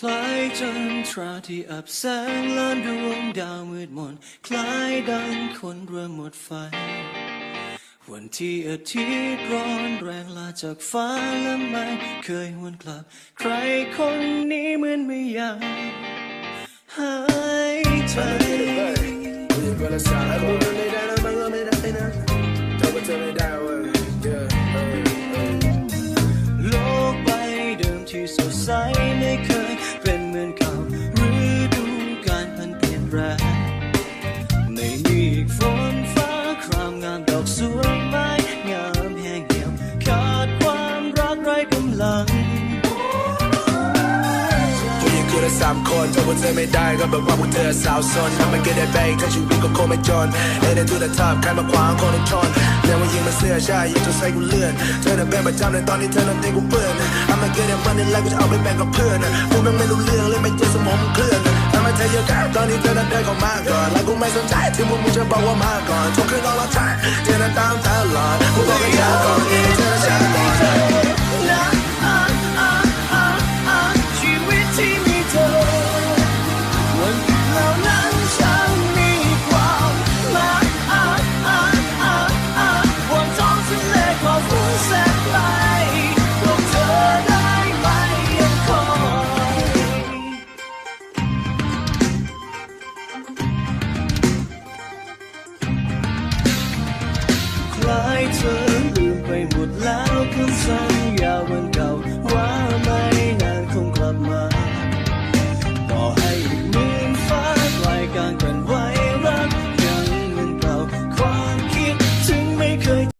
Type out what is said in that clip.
คลายจันทราที่อับแสงล้านดวงดาวมืดมน คล้ายดังคนเริ่มหมดไฟ วันที่อาทิตย์ร้อนแรงลาจากฟ้าและไม่เคยหวนกลับ ใครคนนี้เหมือนไม่อยากหายใจโลกใบเดิมที่สดใส ไม่มีอีกฝนฟ้าครามงามดอกสวยไม้งามแห้งเหี่ยวขาดความรักไร้กำลังผู้หญิงคือเราสามคนถ้าว่าเธอไม่ได้ก็แบบว่าพวกเธอสาวซนทำมันก็ได้ไปทั้งชีวิตก็คงไม่จนเอ็นดูแต่ทับใครมาขวางคนต้องชนแล้วมายิงมาเสื้อใช่ยิงจนใส่กูเลือนเธอน่ะเป็นประจำในตอนที่เธอนั้นตีกูเปื้อนทำมันก็ได้มันในไลฟ์กูจะเอาไปแบ่งกับเพื่อนพูดแม่งไม่รู้เรื่องเลยไม่เจอสมองเคลื่อน ทำไมเธอเยอะกันตอนนี้เธอนั้นเดินเข้ามาก่อนแ这。